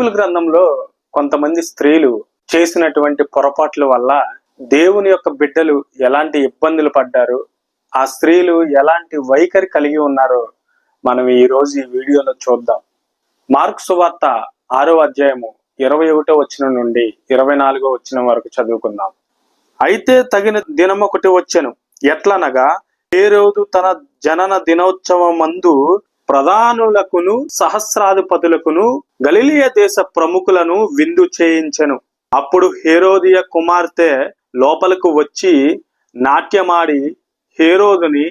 Bible గ్రంథంలో కొంతమంది స్త్రీలు చేసినటువంటి పొరపాట్ల వల్ల దేవుని యొక్క బిడ్డలు ఎలాంటి ఇబ్బందులు పడ్డారు ఆ స్త్రీలు ఎలాంటి వైఖరి కలిగి ఉన్నారో మనం ఈ రోజు ఈ వీడియోలో చూద్దాం. మార్క్ సువార్త ఆరో అధ్యాయము ఇరవై ఒకటో వచ్చిన నుండి ఇరవై నాలుగో వచ్చిన వరకు చదువుకుందాం. అయితే తగిన దినం ఒకటి వచ్చాను. ఎట్లనగా ఏ రోజు తన జనన దినోత్సవం మందు ప్రధానులకును సహస్రాధిపతులకును గలిలియ దేశ ప్రముఖులను విందు చేయించెను. అప్పుడు హేరోదియ కుమార్తె లోపలకు వచ్చి నాట్యమాడి హేరోదుని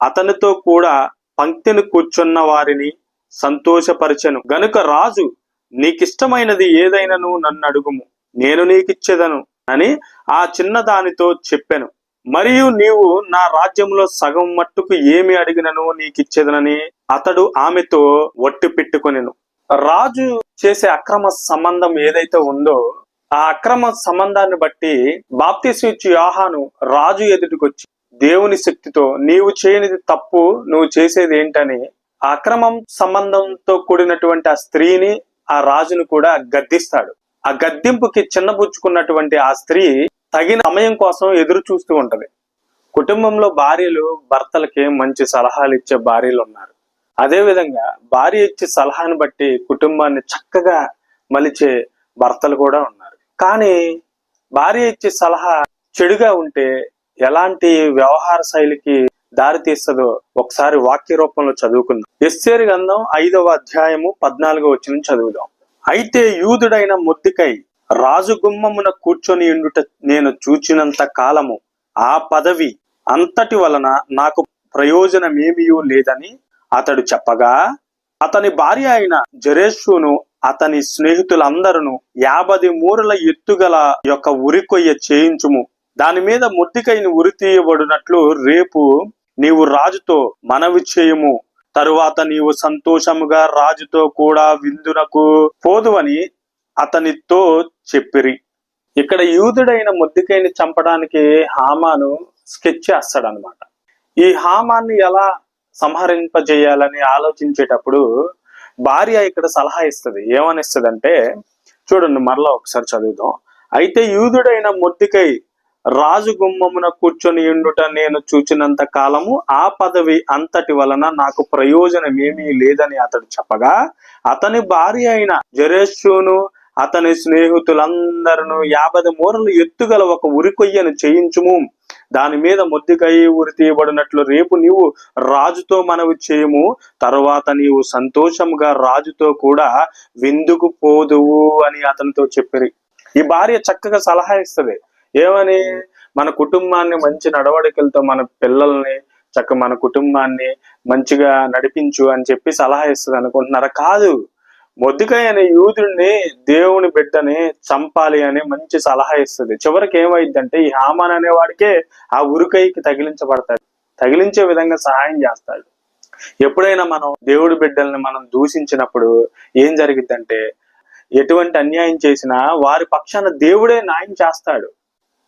అతనితో కూడా పంక్తిని కూర్చున్న వారిని సంతోషపరచెను. గనుక రాజు నీకిష్టమైనది ఏదైనను నన్ను అడుగుము నేను నీకిచ్చేదను అని ఆ చిన్న దానితో చెప్పెను. మరియు నీవు నా రాజ్యంలో సగం మట్టుకు ఏమి అడిగినను నీకిచ్చేదనని అతడు ఆమెతో ఒట్టి పెట్టుకొనెను. రాజు చేసే అక్రమ సంబంధం ఏదైతే ఉందో ఆ అక్రమ సంబంధాన్ని బట్టి బాప్తి ఇచ్చి యోహాను రాజు ఎదుటికొచ్చి దేవుని శక్తితో నీవు చేయనిది తప్పు నువ్వు చేసేది ఏంటని అక్రమం సంబంధంతో కూడినటువంటి ఆ స్త్రీని ఆ రాజును కూడా గద్దిస్తాడు. ఆ గద్దింపుకి చిన్నబుచ్చుకున్నటువంటి ఆ స్త్రీ తగిన సమయం కోసం ఎదురు చూస్తూ ఉంటది. కుటుంబంలో భార్యలు భర్తలకి మంచి సలహాలు ఇచ్చే భార్యలు ఉన్నారు అదే విధంగా భార్య ఇచ్చే సలహాను బట్టి కుటుంబాన్ని చక్కగా మలిచే భర్తలు కూడా ఉన్నారు. కానీ భార్య ఇచ్చే సలహా చెడుగా ఉంటే ఎలాంటి వ్యవహార శైలికి దారి తీస్తుందో ఒకసారి వాక్య రూపంలో చదువుకుందాం. ఎస్సేరి గంధం ఐదవ అధ్యాయము పద్నాలుగో వచ్చిన చదువుదాం. అయితే యూదుడైన ముద్దికై రాజు గుమ్మమున కూర్చొని ఉండుట నేను చూచినంత కాలము ఆ పదవి అంతటి వలన నాకు ప్రయోజనమేమీ లేదని అతడు చెప్పగా అతని భార్య అయిన జరేషును అతని స్నేహితులందరూ యాభై మూరల ఎత్తుగల యొక్క ఉరికొయ్య చేయించుము. దాని మీద ముద్దికైన ఉరి తీయబడినట్లు రేపు నీవు రాజుతో మనవి చేయము. తరువాత నీవు సంతోషముగా రాజుతో కూడా విందునకు పోదువని అతనితో చెప్పిరి. ఇక్కడ యూదుడైన ముద్దికైని చంపడానికి హామాను స్కెచ్ చేస్తాడనమాట ఈ హామాన్ని ఎలా సంహరింపజేయాలని ఆలోచించేటప్పుడు భార్య ఇక్కడ సలహా ఇస్తుంది. ఏమనిస్తుంది అంటే చూడండి మరలా ఒకసారి చదువుదాం. అయితే యూదుడైన మొద్దికై రాజు గుమ్మమున కూర్చొని ఉండుట నేను చూచినంత కాలము ఆ పదవి అంతటి వలన నాకు ప్రయోజనం ఏమీ లేదని అతడు చెప్పగా అతని భార్య అయిన జరేషును అతని స్నేహితులందరూ యాభై మూరలు ఎత్తుగల ఒక ఉరికొయ్యను చేయించుము. దాని మీద ముద్దికై ఉరి తీయబడినట్లు రేపు నీవు రాజుతో మనవి చేయము. తర్వాత నీవు సంతోషంగా రాజుతో కూడా విందుకు పోదువు అని అతనితో చెప్పిరి. ఈ భార్య చక్కగా సలహా ఇస్తుంది. ఏమని? మన కుటుంబాన్ని మంచి నడవడికలతో మన పిల్లల్ని చక్క మన కుటుంబాన్ని మంచిగా నడిపించు అని చెప్పి సలహా ఇస్తుంది అనుకుంటున్నారా? కాదు. మొద్దుకాయ అనే యూదుడిని దేవుని బిడ్డని చంపాలి అని మంచి సలహా ఇస్తుంది. చివరికి ఏమైందంటే ఈ హామాన్ అనేవాడికే ఆ ఉరికైకి తగిలించబడతాడు. తగిలించే విధంగా సహాయం చేస్తాడు. ఎప్పుడైనా మనం దేవుడి బిడ్డల్ని మనం దూషించినప్పుడు ఏం జరిగిద్దంటే ఎటువంటి అన్యాయం చేసినా వారి పక్షాన దేవుడే న్యాయం చేస్తాడు.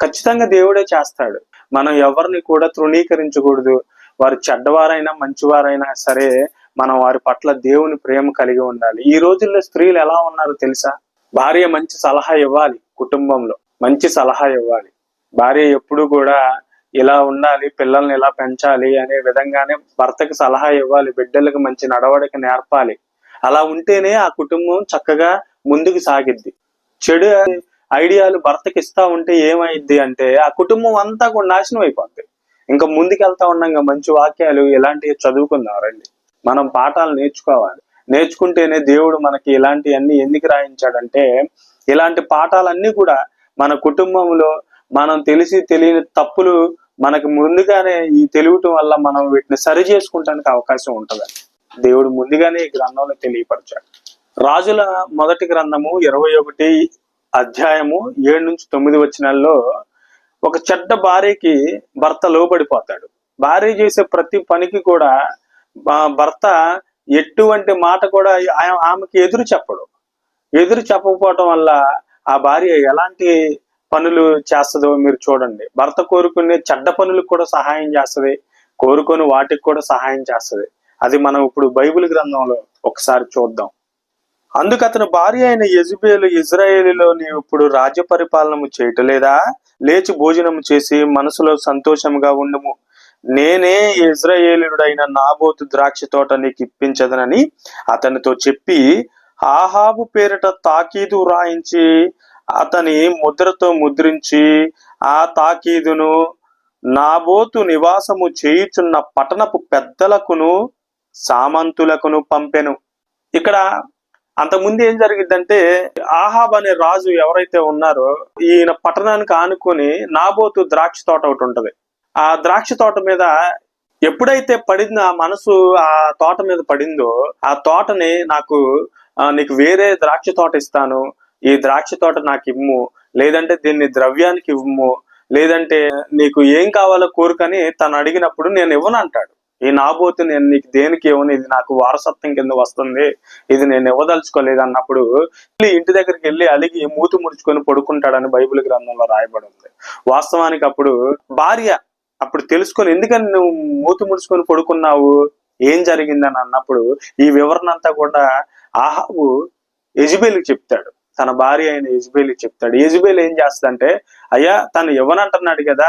ఖచ్చితంగా దేవుడే చేస్తాడు. మనం ఎవరిని కూడా తృణీకరించకూడదు. వారు చెడ్డవారైనా మంచివారైనా సరే మనం వారి పట్ల దేవుని ప్రేమ కలిగి ఉండాలి. ఈ రోజుల్లో స్త్రీలు ఎలా ఉన్నారో తెలుసా? భార్య మంచి సలహా ఇవ్వాలి కుటుంబంలో. మంచి సలహా ఇవ్వాలి. భార్య ఎప్పుడు కూడా ఇలా ఉండాలి పిల్లల్ని ఇలా పెంచాలి అనే విధంగానే భర్తకి సలహా ఇవ్వాలి బిడ్డలకు మంచి నడవడిక నేర్పాలి. అలా ఉంటేనే ఆ కుటుంబం చక్కగా ముందుకు సాగిద్ది. చెడు ఐడియాలు భర్తకి ఇస్తా ఉంటే ఏమైద్ది అంటే ఆ కుటుంబం అంతా కూడా నాశనం అయిపోద్ది. ఇంకా ముందుకెళ్తా ఉన్నాం మంచి వాక్యాలు ఇలాంటివి చదువుకుందాం రండి. మనం పాఠాలు నేర్చుకోవాలి. నేర్చుకుంటేనే దేవుడు మనకి ఇలాంటివన్నీ ఎందుకు రాయించాడంటే ఇలాంటి పాఠాలన్నీ కూడా మన కుటుంబంలో మనం తెలిసి తెలియని తప్పులు మనకి ముందుగానే ఈ తెలియటం వల్ల మనం వీటిని సరి చేసుకుంటానికి అవకాశం ఉంటుంది. దేవుడు ముందుగానే ఈ గ్రంథంలో తెలియపరిచాడు. రాజుల మొదటి గ్రంథము ఇరవై ఒకటి అధ్యాయము ఏడు నుంచి తొమ్మిది వచ్చినాల్లో ఒక చెడ్డ భార్యకి భర్త లోబడిపోతాడు. భార్య చేసే ప్రతి పనికి కూడా భర్త ఎటువంటి మాట కూడా ఆమెకి ఎదురు చెప్పడు. ఎదురు చెప్పకపోవటం వల్ల ఆ భార్య ఎలాంటి పనులు చేస్తుందో మీరు చూడండి. భర్త కోరుకునే చెడ్డ పనులకు కూడా సహాయం చేస్తుంది. కోరుకొని వాటికి కూడా సహాయం చేస్తుంది. అది మనం ఇప్పుడు బైబిల్ గ్రంథంలో ఒకసారి చూద్దాం. అందుకు అతని భార్య అయిన యజుబేలు ఇజ్రాయేలులో నీవు ఇప్పుడు రాజ్య పరిపాలనము చేయటలేదా లేచి భోజనము చేసి మనసులో సంతోషంగా ఉండము. నేనే ఇజ్రాయేలుడైన నాబోతు ద్రాక్ష తోట నీకు ఇప్పించదనని అతనితో చెప్పి ఆహాబు పేరిట తాకీదు రాయించి అతని ముద్రతో ముద్రించి ఆ తాకీదును నాబోతు నివాసము చేయుచున్న పట్టణపు పెద్దలకును సామంతులకును పంపెను. ఇక్కడ అంతకుముందు ఏం జరిగిందంటే ఆహాబ్ అనే రాజు ఎవరైతే ఉన్నారో ఈయన పట్టణానికి ఆనుకొని నాబోతు ద్రాక్ష తోట ఒకటి ఉంటుంది. ఆ ద్రాక్ష తోట మీద ఎప్పుడైతే పడిందో ఆ మనసు ఆ తోట మీద పడిందో ఆ తోటని నాకు నీకు వేరే ద్రాక్ష తోట ఇస్తాను. ఈ ద్రాక్ష తోట నాకు ఇమ్ము. లేదంటే దీన్ని ద్రవ్యానికి ఇవ్వము లేదంటే నీకు ఏం కావాలో కోరుకని తను అడిగినప్పుడు నేను ఇవ్వను అంటాడు. ఈ నాబోతు నేను నీకు దేనికి ఇవ్వను? ఇది నాకు వారసత్వం కింద వస్తుంది. ఇది నేను ఇవ్వదలుచుకోలేదు అన్నప్పుడు ఇంటి దగ్గరికి వెళ్ళి అలిగి మూతి ముడుచుకొని పడుకుంటాడని బైబిల్ గ్రంథంలో రాయబడి ఉంది. వాస్తవానికి అప్పుడు భార్య అప్పుడు తెలుసుకొని ఎందుకని నువ్వు మూతి ముడుచుకొని పడుకున్నావు? ఏం జరిగిందని అన్నప్పుడు ఈ వివరణ అంతా కూడా ఆహాబు యజుబేలుకి చెప్తాడు. తన భార్య అయిన యజుబేలుకి చెప్తాడు. యజుబేలు ఏం చేస్తుందంటే అయ్యా తను ఇవ్వనంటున్నాడు కదా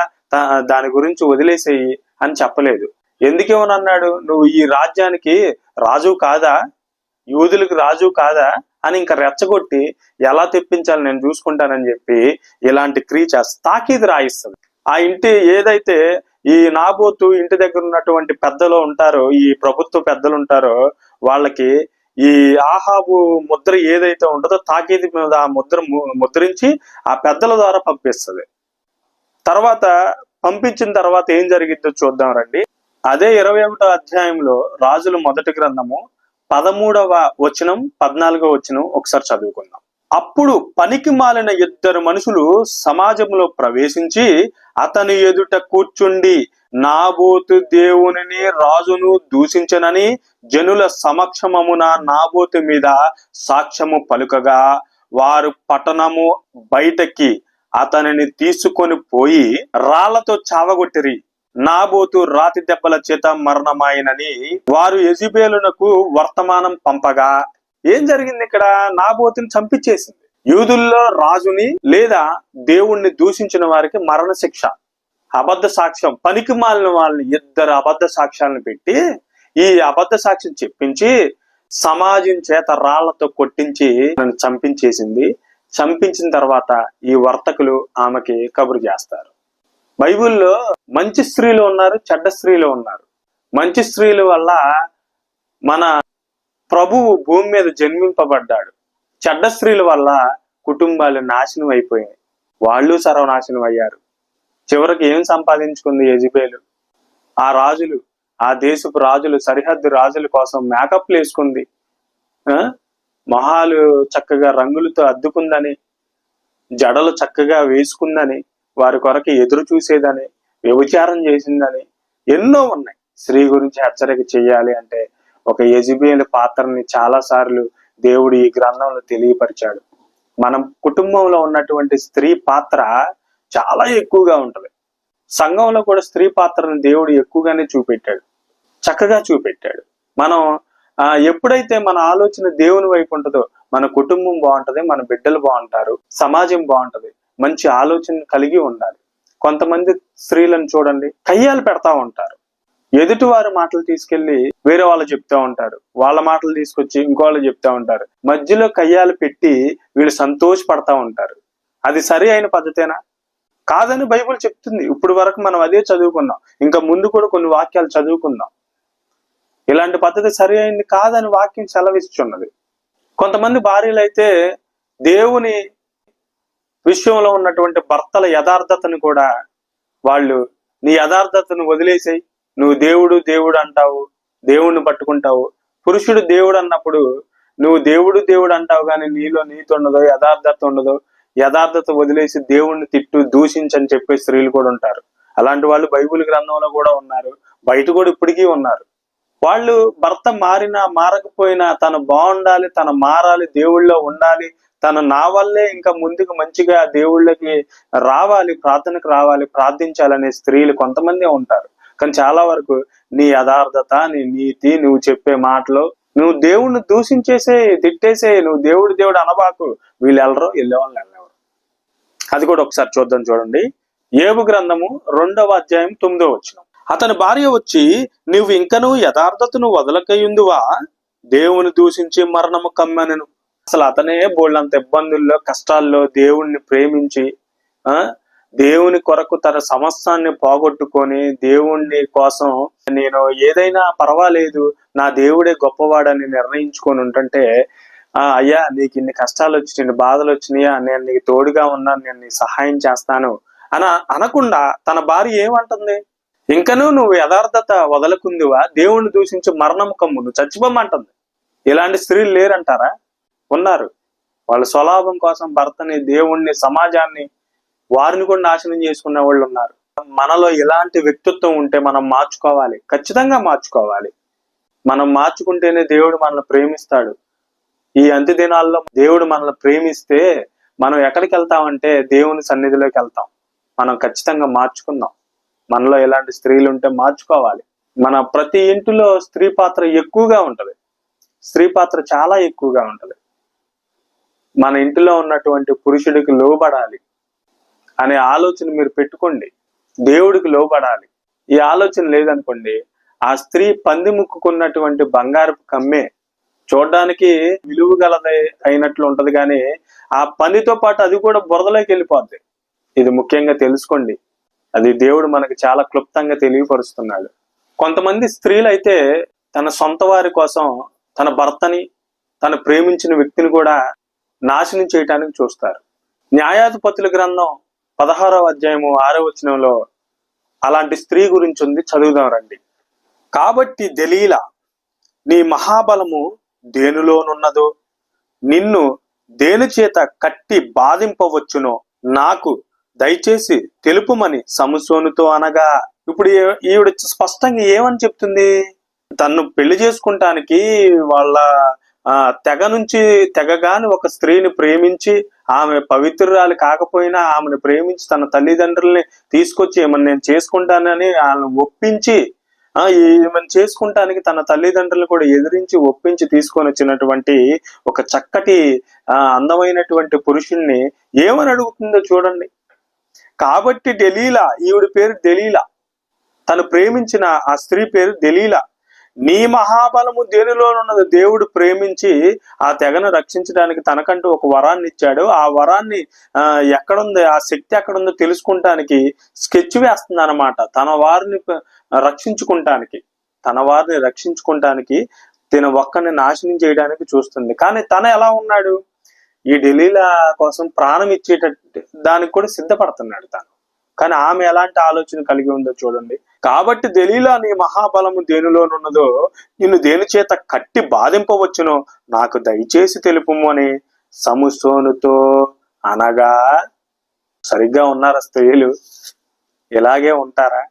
దాని గురించి వదిలేసేయి అని చెప్పలేదు. ఎందుకు ఇవ్వనన్నాడు? నువ్వు ఈ రాజ్యానికి రాజు కాదా? యూదులకు రాజు కాదా? అని ఇంకా రెచ్చగొట్టి ఎలా తెప్పించాలి? నేను చూసుకుంటానని చెప్పి ఇలాంటి క్రీచర్స్ తాకీదు రాయిస్తుంది. ఆ ఇంటి ఏదైతే ఈ నాబోతు ఇంటి దగ్గర ఉన్నటువంటి పెద్దలు ఉంటారో ఈ ప్రభుత్వ పెద్దలు ఉంటారో వాళ్ళకి ఈ ఆహాబు ముద్ర ఏదైతే ఉంటుందో తాకేది మీద ఆ ముద్ర ముద్రించి ఆ పెద్దల ద్వారా పంపిస్తుంది. తర్వాత పంపించిన తర్వాత ఏం జరిగిందో చూద్దాం రండి. అదే ఇరవై ఒకటో అధ్యాయంలో రాజుల మొదటి గ్రంథము పదమూడవ వచనం పద్నాలుగవ వచనం ఒకసారి చదువుకుందాం. అప్పుడు పనికి మాలిన ఇద్దరు మనుషులు సమాజంలో ప్రవేశించి అతని ఎదుట కూర్చుండి నాబోతు దేవునిని రాజును దూషించనని జనుల సమక్షమమున నాబోతు మీద సాక్ష్యము పలుకగా వారు పట్టణము బయటకి అతనిని తీసుకొని పోయి రాళ్ళతో చావగొట్టిరి. నాబోతు రాతి దెబ్బల చేత మరణమాయనని వారు ఎజిబేలునకు వర్తమానం పంపగా ఏం జరిగింది ఇక్కడ? నాబోతుని చంపించేసింది. యూదుల్లో రాజుని లేదా దేవుణ్ణి దూషించిన వారికి మరణ శిక్ష అబద్ధ సాక్ష్యం పనికి మాలిన వాళ్ళని ఇద్దరు అబద్ధ సాక్ష్యాలను పెట్టి ఈ అబద్ధ సాక్ష్యం చెప్పించి సమాజం చేత రాళ్ళతో కొట్టించి నన్ను చంపించేసింది. చంపించిన తర్వాత ఈ వర్తకులు ఆమెకి కబురు చేస్తారు. బైబిల్లో మంచి స్త్రీలు ఉన్నారు చెడ్డ స్త్రీలు ఉన్నారు. మంచి స్త్రీల వల్ల మన ప్రభువు భూమి మీద జన్మింపబడ్డాడు. చెడ్డ స్త్రీల వల్ల కుటుంబాలు నాశనం అయిపోయాయి. వాళ్ళు సర్వనాశనం అయ్యారు. చివరికి ఏం సంపాదించుకుంది యజుబేలు? ఆ రాజులు ఆ దేశపు రాజులు సరిహద్దు రాజుల కోసం మేకప్లు వేసుకుంది. మొహాలు చక్కగా రంగులతో అద్దుకుందని జడలు చక్కగా వేసుకుందని వారి కొరకు ఎదురు చూసేదని వ్యభిచారం చేసిందని ఎన్నో ఉన్నాయి. స్త్రీ గురించి హెచ్చరిక చేయాలి అంటే ఒక యజిబేలు పాత్రని చాలా సార్లు దేవుడు ఈ గ్రంథంలో తెలియపరిచాడు. మనం కుటుంబంలో ఉన్నటువంటి స్త్రీ పాత్ర చాలా ఎక్కువగా ఉంటుంది. సంఘంలో కూడా స్త్రీ పాత్రను దేవుడు ఎక్కువగానే చూపెట్టాడు. చక్కగా చూపెట్టాడు. మనం ఎప్పుడైతే మన ఆలోచన దేవుని వైపు ఉంటుందో మన కుటుంబం బాగుంటది మన బిడ్డలు బాగుంటారు సమాజం బాగుంటుంది మంచి ఆలోచన కలిగి ఉండాలి. కొంతమంది స్త్రీలను చూడండి కయ్యాలు పెడతా ఉంటారు. ఎదుటి వారి మాటలు తీసుకెళ్ళి వేరే వాళ్ళు చెప్తా ఉంటారు. వాళ్ళ మాటలు తీసుకొచ్చి ఇంకోళ్ళు చెప్తా ఉంటారు. మధ్యలో కయ్యాలు పెట్టి వీళ్ళు సంతోషపడతా ఉంటారు. అది సరి అయిన పద్ధతేనా? కాదని బైబిల్ చెప్తుంది. ఇప్పుడు వరకు మనం అదే చదువుకున్నాం. ఇంకా ముందు కూడా కొన్ని వాక్యాలు చదువుకుందాం. ఇలాంటి పద్ధతి సరి అయింది కాదని వాక్యం సెలవిస్తున్నది. కొంతమంది భార్యలు అయితే దేవుని విషయంలో ఉన్నటువంటి భర్తల యథార్థతను కూడా వాళ్ళు నీ యథార్థతను వదిలేసేయి. నువ్వు దేవుడు దేవుడు అంటావు దేవుణ్ణి పట్టుకుంటావు. పురుషుడు దేవుడు అన్నప్పుడు నువ్వు దేవుడు దేవుడు అంటావు కానీ నీలో నీతి ఉండదు యథార్థత ఉండదు. యథార్థత వదిలేసి దేవుణ్ణి తిట్టు దూషించని చెప్పే స్త్రీలు కూడా ఉంటారు. అలాంటి వాళ్ళు బైబిల్ గ్రంథంలో కూడా ఉన్నారు. బయట కూడా ఇప్పటికీ ఉన్నారు. వాళ్ళు భర్త మారినా మారకపోయినా తను బాగుండాలి తను మారాలి దేవుళ్ళో ఉండాలి. తను నా వల్లే ఇంకా ముందుకు మంచిగా దేవుళ్ళకి రావాలి ప్రార్థనకు రావాలి ప్రార్థించాలనే స్త్రీలు కొంతమంది ఉంటారు. కానీ చాలా వరకు నీ యథార్థత నీ నీతి నువ్వు చెప్పే మాటలు నువ్వు దేవుణ్ణి దూషించేసే తిట్టేసే నువ్వు దేవుడు దేవుడు అనబాకు. వీళ్ళు వెళ్ళరు వెళ్ళే వాళ్ళు వెళ్ళేవారు. అది కూడా ఒకసారి చూద్దాం చూడండి. ఏబు గ్రంథము రెండవ అధ్యాయం తొమ్మిదో వచ్చిన అతని భార్య వచ్చి నువ్వు ఇంకను యథార్థతను వదలకయుందువా? దేవుని దూషించి మరణము కమ్మానను. అసలు అతనే బోళ్ళంత ఇబ్బందుల్లో కష్టాల్లో దేవుణ్ణి ప్రేమించి ఆ దేవుని కొరకు తన సమస్తాన్ని పోగొట్టుకొని దేవుణ్ణి కోసం నేను ఏదైనా పర్వాలేదు నా దేవుడే గొప్పవాడని నిర్ణయించుకొని ఉంటుంటే ఆ అయ్యా నీకు ఇన్ని కష్టాలు వచ్చినాయి బాధలు వచ్చినాయా నేను నీకు తోడుగా ఉన్నాను నేను నీకు సహాయం చేస్తాను అని అనకుండా తన భార్య ఏమంటుంది? ఇంకనూ నువ్వు యథార్థత వదలకుందివా? దేవుణ్ణి దూషించి మరణం కమ్ము నువ్వు చచ్చిపోమంటుంది ఇలాంటి స్త్రీలు లేరంటారా? ఉన్నారు. వాళ్ళ స్వలాభం కోసం భర్తని దేవుణ్ణి సమాజాన్ని వారిని కూడా నాశనం చేసుకునే వాళ్ళు ఉన్నారు. మనలో ఎలాంటి వ్యక్తిత్వం ఉంటే మనం మార్చుకోవాలి. ఖచ్చితంగా మార్చుకోవాలి. మనం మార్చుకుంటేనే దేవుడు మనల్ని ప్రేమిస్తాడు. ఈ అంత్య దినాల్లో దేవుడు మనల్ని ప్రేమిస్తే మనం ఎక్కడికి వెళ్తామంటే దేవుని సన్నిధిలోకి వెళ్తాం. మనం ఖచ్చితంగా మార్చుకుందాం. మనలో ఎలాంటి స్త్రీలు ఉంటే మార్చుకోవాలి. మన ప్రతి ఇంటిలో స్త్రీ పాత్ర ఎక్కువగా ఉంటుంది. స్త్రీ పాత్ర చాలా ఎక్కువగా ఉంటుంది. మన ఇంటిలో ఉన్నటువంటి పురుషుడికి లోబడాలి. అనే ఆలోచన మీరు పెట్టుకోండి. దేవుడికి లోబడాలి. ఈ ఆలోచన లేదనుకోండి ఆ స్త్రీ పంది ముక్కుకున్నటువంటి బంగారపు కమ్మే చూడడానికి విలువ గలది అయినట్లు ఉంటది కానీ ఆ పందితో పాటు అది కూడా బురదలోకి వెళ్ళిపోద్ది. ఇది ముఖ్యంగా తెలుసుకోండి. అది దేవుడు మనకి చాలా క్లుప్తంగా తెలియపరుస్తున్నాడు. కొంతమంది స్త్రీలు అయితే తన సొంత వారి కోసం తన భర్తని తను ప్రేమించిన వ్యక్తిని కూడా నాశనం చేయటానికి చూస్తారు. న్యాయాధిపతుల గ్రంథం పదహారవ అధ్యాయము ఆరో వచనంలో అలాంటి స్త్రీ గురించి ఉంది చదువుదాం రండి. కాబట్టి దలీల నీ మహాబలము దేనిలోనున్నదో? నిన్ను దేని చేత కట్టి బాధింపవచ్చునో నాకు దయచేసి తెలుపుమని సమసోనుతో అనగా. ఇప్పుడు ఈవిడ స్పష్టంగా ఏమని చెప్తుంది? తన్ను పెళ్ళి చేసుకుంటానికి వాళ్ళ తెగ నుంచి తెగగాని ఒక స్త్రీని ప్రేమించి ఆమె పవిత్రురాలు కాకపోయినా ఆమెను ప్రేమించి తన తల్లిదండ్రుల్ని తీసుకొచ్చి ఏమన్నా నేను చేసుకుంటానని ఆమెను ఒప్పించి ఆ ఈమెను చేసుకుంటానికి తన తల్లిదండ్రులు కూడా ఎదిరించి ఒప్పించి తీసుకొని వచ్చినటువంటి ఒక చక్కటి అందమైనటువంటి పురుషుణ్ణి ఏమని అడుగుతుందో చూడండి. కాబట్టి డెలీలా ఈవిడ పేరు డెలీలా. తను ప్రేమించిన ఆ స్త్రీ పేరు దెలీలా నీ మహాబలము దేనిలోనున్నది? దేవుడు ప్రేమించి ఆ తెగను రక్షించడానికి తనకంటూ ఒక వరాన్ని ఇచ్చాడు. ఆ వరాన్ని ఎక్కడుంది? ఆ శక్తి ఎక్కడుందో తెలుసుకుంటానికి స్కెచ్ వేస్తుంది అనమాట తన వారిని రక్షించుకుంటానికి తన వారిని రక్షించుకుంటానికి తన ఒక్కని నాశనం చేయడానికి చూస్తుంది. కానీ తన ఎలా ఉన్నాడు? ఈ ఢిల్లీల కోసం ప్రాణం ఇచ్చేటట్టు దానికి కూడా సిద్ధపడుతున్నాడు తను. కానీ ఆమె ఎలాంటి ఆలోచన కలిగి ఉందో చూడండి. కాబట్టి దలీలా నీ మహాబలము దేనిలోనున్నదో నిన్ను దేని చేత కట్టి బాధింపవచ్చునో నాకు దయచేసి తెలుపుము అని సముసోనుతో అనగా సరిగ్గా ఉన్నారా స్త్రీలు? ఇలాగే ఉంటారా?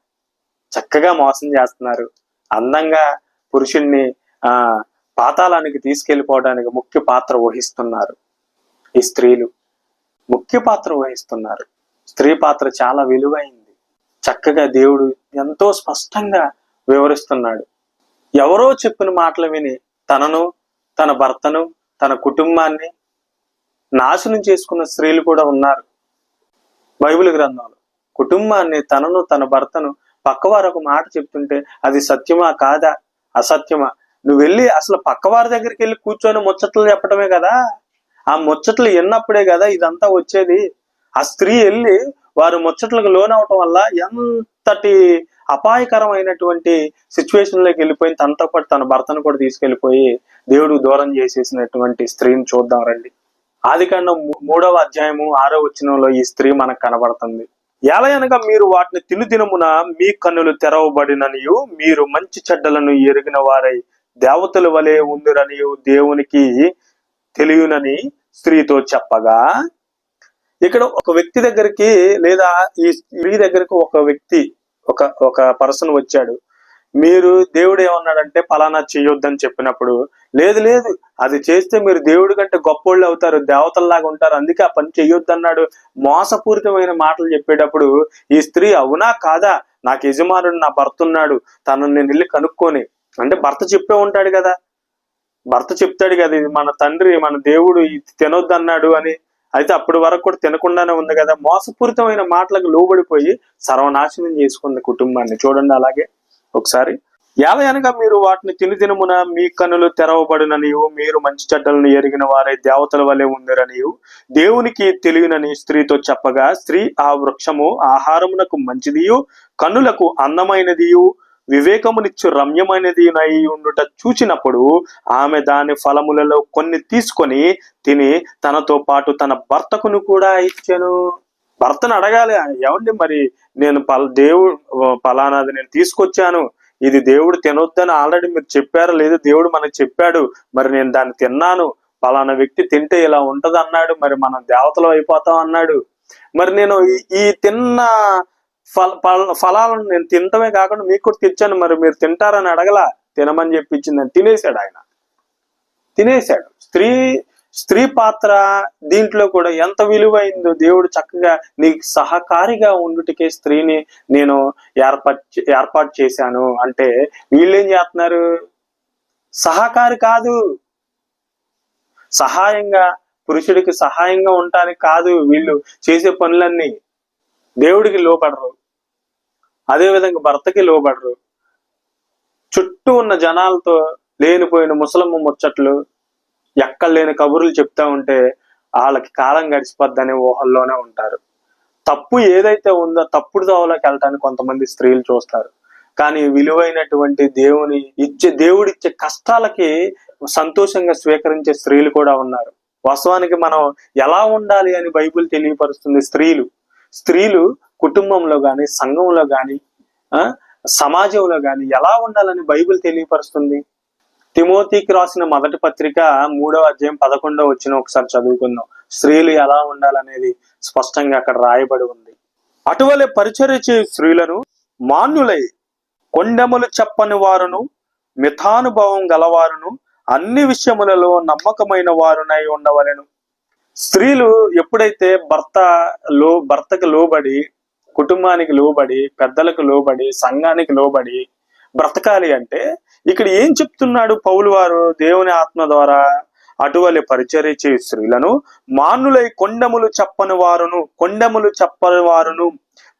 చక్కగా మోసం చేస్తున్నారు. అందంగా పురుషుణ్ణి ఆ పాతాళానికి తీసుకెళ్ళిపోవడానికి ముఖ్య పాత్ర వహిస్తున్నారు ఈ స్త్రీలు. ముఖ్య పాత్ర వహిస్తున్నారు. స్త్రీ పాత్ర చాలా విలువైంది. చక్కగా దేవుడు ఎంతో స్పష్టంగా వివరిస్తున్నాడు. ఎవరో చెప్పిన మాటలు విని తనను తన భర్తను తన కుటుంబాన్ని నాశనం చేసుకున్న స్త్రీలు కూడా ఉన్నారు. బైబిల్ గ్రంథంలో కుటుంబాన్ని తనను తన భర్తను పక్కవారు ఒక మాట చెప్తుంటే అది సత్యమా కాదా? అసత్యమా? నువ్వు వెళ్ళి అసలు పక్కవారి దగ్గరికి వెళ్ళి కూర్చొని ముచ్చట్లు చెప్పడమే కదా? ఆ ముచ్చట్లు ఎన్నప్పుడే కదా ఇదంతా వచ్చేది? ఆ స్త్రీ వెళ్ళి వారు ముచ్చట్లకు లోనవటం వల్ల ఎంత అంతటి అపాయకరమైనటువంటి సిచ్యువేషన్లోకి లోకి వెళ్ళిపోయి తనతో పాటు తన భర్తను కూడా తీసుకెళ్ళిపోయి దేవుడు దూరం చేసేసినటువంటి స్త్రీని చూద్దాం రండి. ఆది కాండం మూడవ అధ్యాయము ఆరో వచ్చినంలో ఈ స్త్రీ మనకు కనబడుతుంది. ఎలయనగా మీరు వాటిని తినుదినమున మీ కన్నులు తెరవబడిననియు మీరు మంచి చెడ్డలను ఎరిగిన వారై దేవతల వలె ఉందిరనియు దేవునికి తెలియనని స్త్రీతో చెప్పగా ఇక్కడ ఒక వ్యక్తి దగ్గరికి లేదా ఈ స్త్రీ దగ్గరికి ఒక వ్యక్తి ఒక ఒక పర్సన్ వచ్చాడు. మీరు దేవుడు ఏమన్నాడంటే ఫలానా చేయొద్దని చెప్పినప్పుడు. లేదు లేదు. అది చేస్తే మీరు దేవుడి కంటే గొప్పోళ్ళు అవుతారు దేవతల్లాగా ఉంటారు. అందుకే ఆ పని చెయ్యొద్దు అన్నాడు మోసపూరితమైన మాటలు చెప్పేటప్పుడు ఈ స్త్రీ అవునా కాదా? నాకు యజమానుడు నా భర్త ఉన్నాడు. తను నేను వెళ్ళి కనుక్కొని. అంటే భర్త చెప్పే ఉంటాడు కదా. భర్త చెప్తాడు కదా ఇది మన తండ్రి మన దేవుడు ఇది తినొద్దు అన్నాడు అని. అయితే అప్పటి వరకు కూడా తినకుండానే ఉంది కదా. మోసపూరితమైన మాటలకు లోబడిపోయి సర్వనాశనం చేసుకుంది కుటుంబాన్ని. చూడండి అలాగే ఒకసారి. యాదయనగా మీరు వాటిని తిని తినమున మీ కన్నులు తెరవబడిననియు మీరు మంచి చెడ్డలను ఎరిగిన వారే దేవతల వలె ఉందిరనియు. దేవునికి తెలియనని స్త్రీతో చెప్పగా స్త్రీ ఆ వృక్షము ఆహారమునకు మంచిదియు కన్నులకు అందమైనదియు వివేకమునిచ్చు రమ్యమైనది అయి ఉండుట చూచినప్పుడు ఆమె దాని ఫలములలో కొన్ని తీసుకొని తిని తనతో పాటు తన భర్తకును కూడా ఇచ్చాను. భర్తను అడగాలి ఏమండి మరి నేను పల దేవుడు పలానాది నేను తీసుకొచ్చాను. ఇది దేవుడు తినొద్దని ఆల్రెడీ మీరు చెప్పారు లేదు దేవుడు మనకు చెప్పాడు. మరి నేను దాన్ని తిన్నాను. పలానా వ్యక్తి తింటే ఇలా ఉంటది అన్నాడు మరి మనం దేవతలు అయిపోతాం అన్నాడు. మరి నేను ఈ- ఈ తిన్న ఫల ఫల- ఫలాలను నేను తినటమే కాకుండా మీకు కూడా తెచ్చాను మరి మీరు తింటారని అడగలా. తినమని చెప్పించిందని తినేశాడు ఆయన. తినేశాడు. స్త్రీ స్త్రీ పాత్ర దీంట్లో కూడా ఎంత విలువైందో దేవుడు చక్కగా నీకు సహకారిగా ఉండుటికే స్త్రీని నేను ఏర్పాటు ఏర్పాటు చేశాను. అంటే వీళ్ళేం చేస్తున్నారు? సహకారి కాదు. సహాయంగా పురుషుడికి సహాయంగా ఉండటానికి కాదు వీళ్ళు చేసే పనులన్నీ. దేవుడికి లోపడరు అదేవిధంగా భర్తకి లోబడరు. చుట్టూ ఉన్న జనాలతో లేనిపోయిన ముసలమ్మ ముచ్చట్లు ఎక్కడ లేని కబుర్లు చెప్తా ఉంటే వాళ్ళకి కాలం గడిచిపోద్దనే ఊహల్లోనే ఉంటారు. తప్పు ఏదైతే ఉందో తప్పుడు దోవలోకి వెళ్ళటానికి కొంతమంది స్త్రీలు చూస్తారు. కానీ విలువైనటువంటి దేవుని ఇచ్చే దేవుడిచ్చే కష్టాలకి సంతోషంగా స్వీకరించే స్త్రీలు కూడా ఉన్నారు. వాస్తవానికి మనం ఎలా ఉండాలి అని బైబిల్ తెలియపరుస్తుంది స్త్రీలు. స్త్రీలు కుటుంబంలో కానీ సంఘంలో కానీ ఆ సమాజంలో కానీ ఎలా ఉండాలని బైబిల్ తెలియపరుస్తుంది? తిమోతికి రాసిన మొదటి పత్రిక మూడవ అధ్యాయం పదకొండవ వచ్చిన ఒకసారి చదువుకుందాం. స్త్రీలు ఎలా ఉండాలనేది స్పష్టంగా అక్కడ రాయబడి ఉంది. అటువలే పరిచర్య చేయు స్త్రీలను మాన్యులై కొండెములు చెప్పని వారును మిథానుభవం గలవారును అన్ని విషయములలో నమ్మకమైన వారునై ఉండవలెను. స్త్రీలు ఎప్పుడైతే భర్త లో భర్తకు లోబడి కుటుంబానికి లోబడి పెద్దలకు లోబడి సంఘానికి లోబడి బ్రతకాలి అంటే ఇక్కడ ఏం చెప్తున్నాడు పౌలు వారు దేవుని ఆత్మ ద్వారా? అటువలి పరిచర్య చేయు స్త్రీలను మానులై కొండములు చెప్పని వారును కొండములు చెప్పని వారును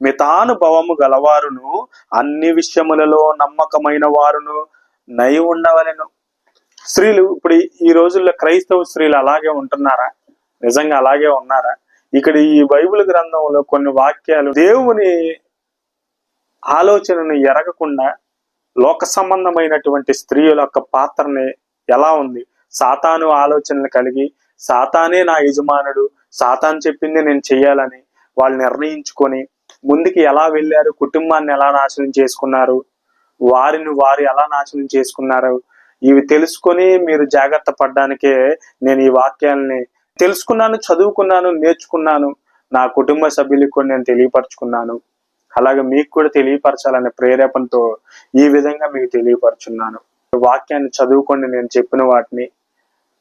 మితానుభవము గలవారును అన్ని విషయములలో నమ్మకమైన వారును నై ఉండవలెను. స్త్రీలు ఇప్పుడు ఈ- ఈ రోజుల్లో క్రైస్తవ స్త్రీలు అలాగే ఉంటున్నారా? నిజంగా అలాగే ఉన్నారా? ఇక్కడ ఈ బైబిల్ గ్రంథంలో కొన్ని వాక్యాలు దేవుని ఆలోచనను ఎరగకుండా లోక సంబంధమైనటువంటి స్త్రీల యొక్క పాత్రని ఎలా ఉంది? సాతాను ఆలోచనలు కలిగి సాతానే నా యజమానుడు సాతాన్ చెప్పింది నేను చెయ్యాలని వాళ్ళు నిర్ణయించుకొని ముందుకి ఎలా వెళ్ళారు? కుటుంబాన్ని ఎలా నాశనం చేసుకున్నారు? వారిని వారు ఎలా నాశనం చేసుకున్నారు? ఇవి తెలుసుకొని మీరు జాగ్రత్త పడ్డానికే నేను ఈ వాక్యాలని తెలుసుకున్నాను చదువుకున్నాను నేర్చుకున్నాను. నా కుటుంబ సభ్యులకు కూడా నేను తెలియపరచుకున్నాను. అలాగే మీకు కూడా తెలియపరచాలనే ప్రేరేపణతో ఈ విధంగా మీకు తెలియపరచున్నాను. వాక్యాన్ని చదువుకోండి నేను చెప్పిన వాటిని.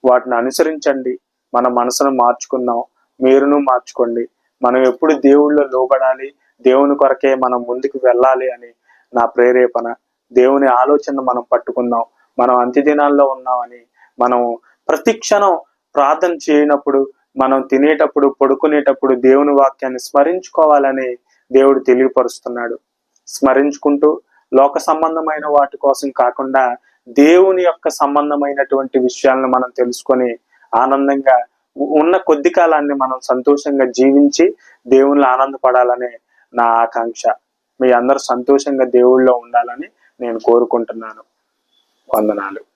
వాటిని అనుసరించండి. మన మనసును మార్చుకుందాం. మీరును మార్చుకోండి. మనం ఎప్పుడు దేవుళ్ళు లోబడాలి దేవుని కొరకే మనం ముందుకు వెళ్ళాలి అని నా ప్రేరేపణ. దేవుని ఆలోచన మనం పట్టుకుందాం. మనం అంత్యదినాల్లో ఉన్నామని మనం ప్రతి క్షణం ప్రార్థన చేయనప్పుడు మనం తినేటప్పుడు పడుకునేటప్పుడు దేవుని వాక్యాన్ని స్మరించుకోవాలని దేవుడు తెలియపరుస్తున్నాడు. స్మరించుకుంటూ లోక సంబంధమైన వాటి కోసం కాకుండా దేవుని యొక్క సంబంధమైనటువంటి విషయాలను మనం తెలుసుకొని ఆనందంగా ఉన్న కొద్ది కాలాన్ని మనం సంతోషంగా జీవించి దేవుళ్ళు ఆనందపడాలనే నా ఆకాంక్ష. మీ అందరూ సంతోషంగా దేవుళ్ళలో ఉండాలని నేను కోరుకుంటున్నాను. వందనాలు.